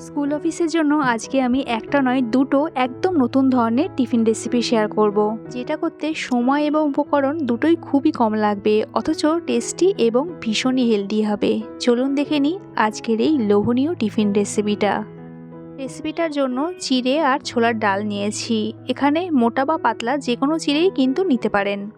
School অফিসের জন্য আজকে আমি একটা নয়, দুটো একদম নতুন ধরনের টিফিন রেসিপি শেয়ার করব। যেটা করতে সময় এবং উপকরণ দুটোই খুবই কম লাগবে, অথচ টেস্টি এবং ভীষণই হেলদি হবে। চলুন দেখে নিই আজকের এই লোভনীয় টিফিন রেসিপিটা রেসিপিটার জন্য চিড়ে আর ছোলার ডাল নিয়েছি। এখানে মোটা বা পাতলা যে কোনো চিড়েই কিন্তু নিতে পারেন।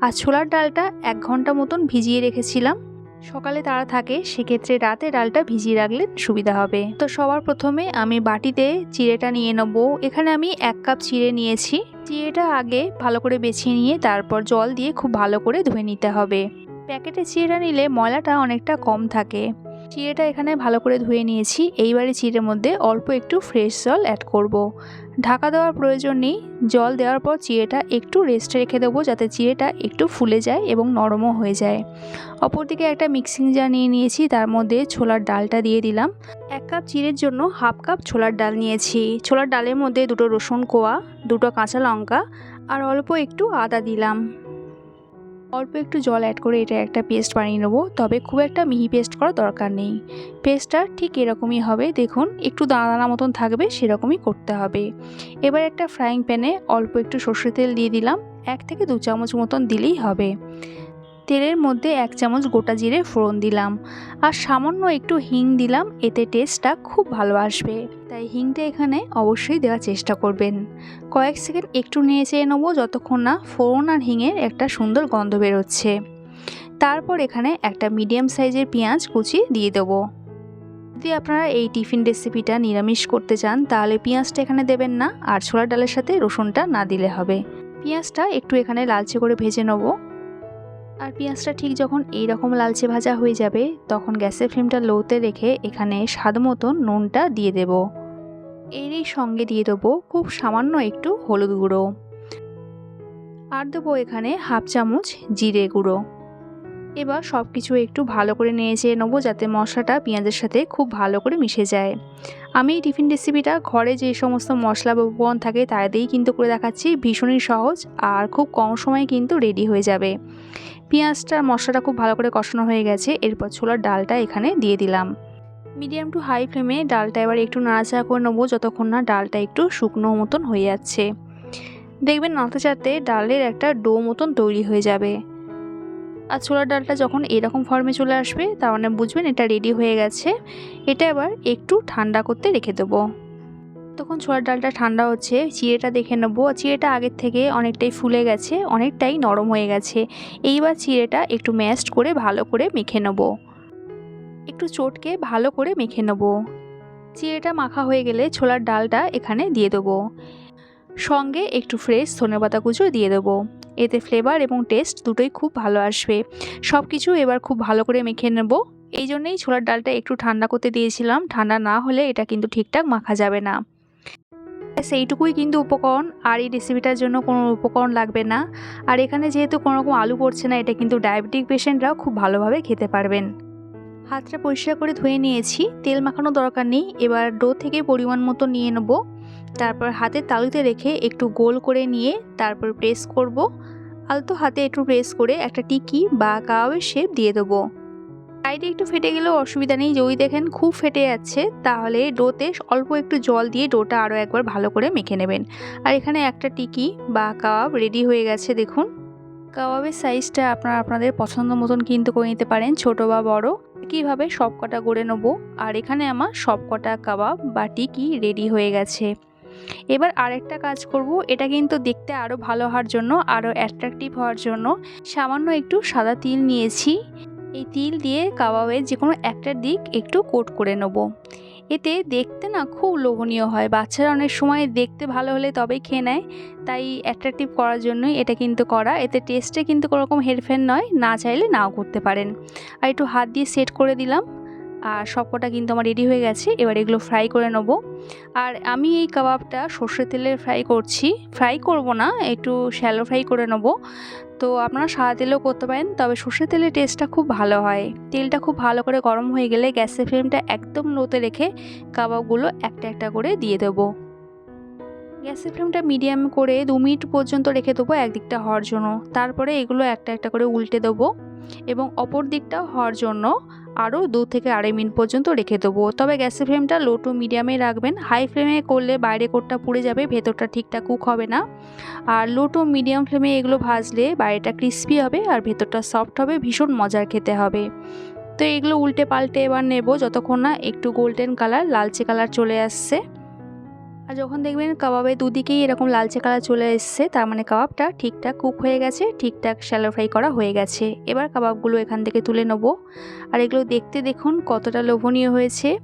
আর ছোলার ডালটা এক ঘণ্টা মতন ভিজিয়ে রেখেছিলাম সকালে তারা থাকে, সেক্ষেত্রে রাতে ডালটা ভিজিয়ে রাখলে সুবিধা হবে। তো সবার প্রথমে আমি বাটিতে চিড়েটা নিয়ে নেব। এখানে আমি এক কাপ চিড়ে নিয়েছি। চিড়েটা আগে ভালো করে বেছে নিয়ে তারপর জল দিয়ে খুব ভালো করে ধুয়ে নিতে হবে। প্যাকেটে চিড়েটা নিলে ময়লাটা অনেকটা কম থাকে। চিড়েটা এখানে ভালো করে ধুয়ে নিয়েছি। এইবারে চিড়ের মধ্যে অল্প একটু ফ্রেশ জল অ্যাড করব। ঢাকা দেওয়ার প্রয়োজন নেই। জল দেওয়ার পর চিড়েটা একটু রেস্টে রেখে দেবো যাতে চিড়েটা একটু ফুলে যায় এবং নরমও হয়ে যায়। অপরদিকে একটা মিক্সিং জার নিয়ে নিয়েছি, তার মধ্যে ছোলার ডালটা দিয়ে দিলাম। এক কাপ চিড়ের জন্য হাফ কাপ ছোলার ডাল নিয়েছি। ছোলার ডালের মধ্যে দুটো রসুন কোয়া, দুটো কাঁচা লঙ্কা আর অল্প একটু আদা দিলাম। অল্প একটু জল অ্যাড করে এটা একটা পেস্ট বানিয়ে নেব, তবে খুব একটা মিহি পেস্ট করার দরকার নেই। পেস্টটা ঠিক এরকমই হবে, দেখুন, একটু দানা দানা মতন থাকবে, সেরকমই করতে হবে। এবার একটা ফ্রাইং প্যানে অল্প একটু সর্ষের তেল দিয়ে দিলাম, এক থেকে দু চামচ মতন দিলেই হবে। তেলের মধ্যে এক চামচ গোটা জিরে ফোড়ন দিলাম আর সামান্য একটু হিং দিলাম, এতে টেস্টটা খুব ভালো আসবে। তাই হিংটা এখানে অবশ্যই দেওয়ার চেষ্টা করবেন। কয়েক সেকেন্ড একটু নিয়ে চেয়ে নেব যতক্ষণ না ফোড়ন আর হিঙের একটা সুন্দর গন্ধ বেরোচ্ছে। তারপর এখানে একটা মিডিয়াম সাইজের পেঁয়াজ কুচি দিয়ে দেবো। যদি আপনারা এই টিফিন রেসিপিটা নিরামিষ করতে চান, তাহলে পেঁয়াজটা এখানে দেবেন না, আর ছোলার ডালের সাথে রসুনটা না দিলে হবে। পেঁয়াজটা একটু এখানে লালচে করে ভেজে নেব। আর পেঁয়াজটা ঠিক যখন এই রকম লালচে ভাজা হয়ে যাবে, তখন গ্যাসের ফ্লেমটা লোতে রেখে এখানে স্বাদ মতন নুনটা দিয়ে দেব। এরই সঙ্গে দিয়ে দেবো খুব সামান্য একটু হলুদ গুঁড়ো। আর দেবো এখানে হাফ চামচ জিরে গুঁড়ো। এবার সব কিছু একটু ভালো করে নিয়ে যেয়ে নেব যাতে মশলাটা পেঁয়াজের সাথে খুব ভালো করে মিশে যায়। আমি এই টিফিন রেসিপিটা ঘরে যে সমস্ত মশলা বা উপকরণ থাকে তাই দিয়েই কিন্তু করে দেখাচ্ছি, ভীষণই সহজ আর খুব কম সময়ে কিন্তু রেডি হয়ে যাবে। পেঁয়াজটা মশলাটা খুব ভালো করে কষানো হয়ে গেছে। এরপর ছোলার ডালটা এখানে দিয়ে দিলাম। মিডিয়াম টু হাই ফ্লেমে ডালটা এবার একটু নাড়াচাড়া করে নেব, যতক্ষণ না ডালটা একটু শুকনো মতন হয়ে যাচ্ছে। দেখবেন নাড়তে চাড়তে ডালের একটা ডো মতন তৈরি হয়ে যাবে। আর ছোলার ডালটা যখন এরকম ফর্মে চলে আসবে, তার মানে বুঝবেন এটা রেডি হয়ে গেছে। এটা এবার একটু ঠান্ডা করতে রেখে দেবো। তখন ছোলার ডালটা ঠান্ডা হচ্ছে, চিড়েটা দেখে নেব। চিড়েটা আগের থেকে অনেকটাই ফুলে গেছে, অনেকটাই নরম হয়ে গেছে। এইবার চিড়েটা একটু ম্যাশড করে ভালো করে মেখে নেব। একটু চটকে ভালো করে মেখে নেব। চিড়েটা মাখা হয়ে গেলে ছোলার ডালটা এখানে দিয়ে দেবো। সঙ্গে একটু ফ্রেশ ধনেপাতা কুচো দিয়ে দেবো। এতে ফ্লেভার এবং টেস্ট দুটোই খুব ভালো আসবে। সব কিছু এবার খুব ভালো করে মেখে নেব। এই জন্যেই ছোলার ডালটা একটু ঠান্ডা করতে দিয়েছিলাম। ঠান্ডা না হলে এটা কিন্তু ঠিকঠাক মাখা যাবে না। সেইটুকুই কিন্তু উপকরণ, আর এই রেসিপিটার জন্য কোনো উপকরণ লাগবে না। আর এখানে যেহেতু কোনো রকম আলু পড়ছে না, এটা কিন্তু ডায়াবেটিক পেশেন্টরাও খুব ভালোভাবে খেতে পারবেন। হাতটা পরিষ্কার করে ধুয়ে নিয়েছি, তেল মাখানো দরকার নেই। এবার ডো থেকে পরিমাণ মতো নিয়ে নেব। তারপর হাতের তালুতে রেখে একটু গোল করে নিয়ে তারপর প্রেস করব। আলতো হাতে একটু প্রেস করে একটা টিকি বা কাবাবের শেপ দিয়ে দেবো। সাইডে একটু ফেটে গেলেও অসুবিধা নেই। যদি দেখেন খুব ফেটে যাচ্ছে, তাহলে ডোতে অল্প একটু জল দিয়ে ডোটা আরও একবার ভালো করে মেখে নেবেন। আর এখানে একটা টিকি বা কাবাব রেডি হয়ে গেছে, দেখুন। কাবাবের সাইজটা আপনারা আপনাদের পছন্দ মতন কিন্তু করে নিতে পারেন, ছোট বা বড়। কীভাবে সব কটা গড়ে নেব। আর এখানে আমার সব কটা কাবাব বা টিকি রেডি হয়ে গেছে। এবার আরেকটা কাজ করব। এটা কিন্তু দেখতে আরও ভালো হওয়ার জন্য আরও অ্যাট্রাকটিভ হওয়ার জন্য। সামান্য একটু সাদা তিল নিয়েছি। এই তিল দিয়ে কাবাবের যে কোনো একটা দিক একটু কোট করে নেব। এতে দেখতে না খুব লোভনীয় হয়। বাচ্চারা অনেক সময় দেখতে ভালো হলে তবেই খেয়ে নেয়। তাই অ্যাট্রাকটিভ করার জন্যই এটা কিন্তু করা। এতে টেস্টে কিন্তু কোনোরকম হেরফের নয়। না চাইলে নাও করতে পারেন। আর একটু হাত দিয়ে সেট করে দিলাম। আর সবকটা কিন্তু আমার রেডি হয়ে গেছে। এবার এগুলো ফ্রাই করে নেব। আর আমি এই কাবাবটা সর্ষের তেলে ফ্রাই করছি। ফ্রাই করব না, একটু শ্যালো ফ্রাই করে নেব। তো আপনারা সাদা তেলেও করতে পারেন, তবে সর্ষের তেলের টেস্টটা খুব ভালো হয়। তেলটা খুব ভালো করে গরম হয়ে গেলে গ্যাসের ফ্লেমটা একদম লোতে রেখে কাবাবগুলো একটা একটা করে দিয়ে দেবো। গ্যাসের ফ্লেমটা মিডিয়াম করে দু মিনিট পর্যন্ত রেখে দেবো একদিকটা হওয়ার জন্য। তারপরে এগুলো একটা একটা করে উল্টে দেবো এবং অপর দিকটাও হওয়ার জন্য আরও দু থেকে আড়াই মিনিট পর্যন্ত রেখে দেবো। তবে গ্যাসের ফ্লেমটা লো টু মিডিয়ামে রাখবেন। হাই ফ্লেমে করলে বাইরে কোটটা পুড়ে যাবে, ভেতরটা ঠিকঠাক কুক হবে না। আর লো টু মিডিয়াম ফ্লেমে এগুলো ভাজলে বাইরেটা ক্রিস্পি হবে আর ভেতরটা সফট হবে, ভীষণ মজার খেতে হবে। তো এগুলো উল্টে পাল্টে এবার নেব, যতক্ষণ না একটু গোল্ডেন কালার লালচে কালার চলে আসছে। আর যখন দেখবেন কাবাবে দুদিকেই এরকম লালচে কালার চলে এসছে, তার মানে কাবাবটা ঠিকঠাক কুক হয়ে গেছে, ঠিকঠাক শ্যালো ফ্রাই করা হয়ে গেছে। এবার কাবাবগুলো এখান থেকে তুলে নেব। আর এগুলো দেখতে দেখুন কতটা লোভনীয় হয়েছে।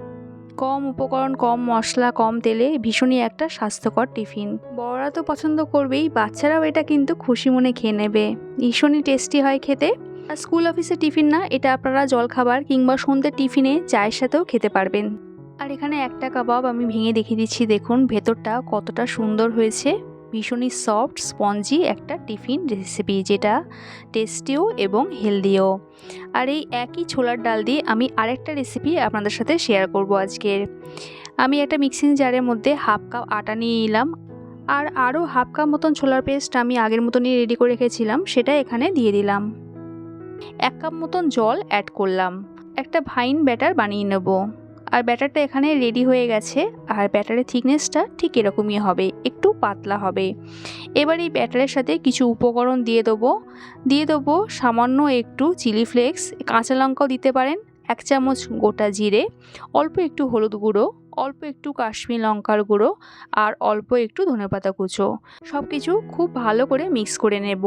কম উপকরণ, কম মশলা, কম তেলে, ভীষণই একটা স্বাস্থ্যকর টিফিন। বড়রা তো পছন্দ করবেই, বাচ্চারাও এটা কিন্তু খুশি মনে খেয়ে নেবে। ভীষণই টেস্টি হয় খেতে। আর স্কুল অফিসের টিফিন না, এটা আপনারা জলখাবার কিংবা সন্ধ্যের টিফিনে চায়ের সাথেও খেতে পারবেন। আর এখানে একটা কাবাব আমি ভেঙে দেখিয়ে দিচ্ছি, দেখুন। ভেতরটা কতটা সুন্দর হয়েছে। ভীষণই সফট স্পঞ্জি একটা টিফিন রেসিপি যেটা টেস্টিও এবং হেলদিও আর এই একই ছোলার ডাল দিয়ে আমি আরেকটা রেসিপি আপনাদের সাথে শেয়ার করব আজকের। আমি একটা মিক্সিং জারের মধ্যে হাফ কাপ আটা নিয়ে নিলাম। আর আরও হাফ কাপ মতন ছোলার পেস্ট আমি আগের মতনই রেডি করে রেখেছিলাম, সেটা এখানে দিয়ে দিলাম। এক কাপ মতন জল অ্যাড করলাম। একটা ভাইন ব্যাটার বানিয়ে নেব। আর ব্যাটারটা এখানে রেডি হয়ে গেছে, আর ব্যাটারের থিকনেসটা ঠিক এরকমই হবে, একটু পাতলা হবে। এবার এই ব্যাটারের সাথে কিছু উপকরণ দিয়ে দেবো। দিয়ে দেবো সামান্য একটু চিলি ফ্লেক্স কাঁচা লঙ্কাও দিতে পারেন, এক চামচ গোটা জিরে, অল্প একটু হলুদ গুঁড়ো, অল্প একটু কাশ্মীর লঙ্কার গুঁড়ো, আর অল্প একটু ধনেপাতা কুচো। সব কিছু খুব ভালো করে মিক্স করে নেব।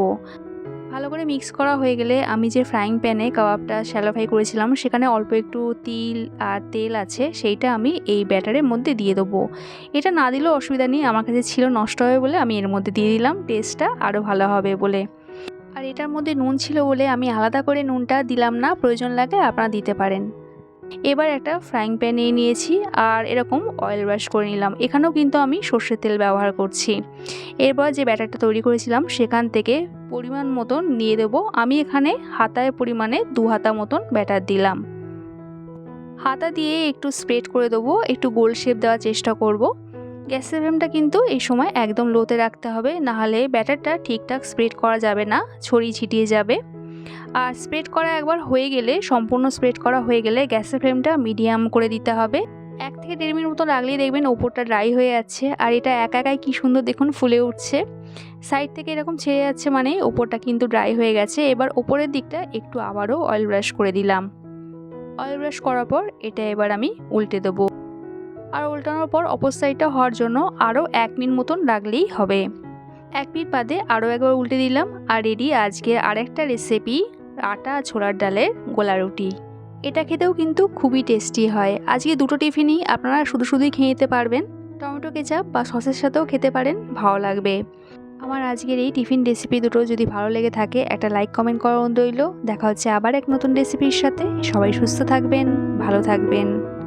ভালো করে মিক্স করা হয়ে গেলে আমি যে ফ্রাইং প্যানে কাবাবটা শ্যালো ফ্রাই করেছিলাম, সেখানে অল্প একটু তিল আর তেল আছে, সেইটা আমি এই ব্যাটারের মধ্যে দিয়ে দেবো। এটা না দিলেও অসুবিধা নেই, আমার কাছে ছিল নষ্ট হবে বলে আমি এর মধ্যে দিয়ে দিলাম টেস্টটা আরও ভালো হবে বলে। আর এটার মধ্যে নুন ছিল বলে আমি আলাদা করে নুনটা দিলাম না, প্রয়োজন লাগে আপনারা দিতে পারেন। এবার একটা ফ্রাইং প্যান নিয়ে নিয়েছি, আর এরকম অয়েল ব্রাশ করে নিলাম। এখানেও কিন্তু আমি সর্ষের তেল ব্যবহার করছি। এরপর যে ব্যাটারটা তৈরি করেছিলাম, সেখান থেকে পরিমাণ মতন নিয়ে দেবো। আমি এখানে হাতায় পরিমাণে দু হাতা মতন ব্যাটার দিলাম। হাতা দিয়ে একটু স্প্রেড করে দেবো, একটু গোল শেপ দেওয়ার চেষ্টা করব। গ্যাসের ফ্লেমটা কিন্তু এই সময় একদম লোতে রাখতে হবে নাহলে ব্যাটারটা ঠিকঠাক স্প্রেড করা যাবে না, ছড়িয়ে ছিটিয়ে যাবে। আর স্প্রেড করা একবার হয়ে গেলে, সম্পূর্ণ স্প্রেড করা হয়ে গেলে গ্যাসের ফ্লেমটা মিডিয়াম করে দিতে হবে। এক থেকে দেড় মিনিট মতো লাগলেই দেখবেন ওপরটা ড্রাই হয়ে যাচ্ছে, আর এটা একা একাই কী সুন্দর দেখুন ফুলে উঠছে। সাইড থেকে এরকম ছেড়ে যাচ্ছে মানে ওপরটা কিন্তু ড্রাই হয়ে গেছে। এবার ওপরের দিকটা একটু আবারও অয়েল ব্রাশ করে দিলাম। অয়েল ব্রাশ করার পর এটা এবার আমি উল্টে দেবো। আর উল্টানোর পর অপর সাইডটা হওয়ার জন্য আরও এক মিনিট মতন রাখলেই হবে। এক মিনিট বাদে আরও একবার উল্টে দিলাম। আর রেডি আজকের আরেকটা রেসিপি আটা ছোলার ডালের গোলা রুটি। এটা খেতেও কিন্তু খুবই টেস্টি হয়। আজকে দুটো টিফিনই আপনারা শুধু শুধুই খেয়ে নিতে পারবেন। টমেটো কেচাপ বা সসের সাথেও খেতে পারেন, ভালো লাগবে। আমার আজকের এই টিফিন রেসিপি দুটো যদি ভালো লেগে থাকে, একটা লাইক কমেন্ট করার রইল দেখা হচ্ছে আবার এক নতুন রেসিপির সাথে। সবাই সুস্থ থাকবেন, ভালো থাকবেন।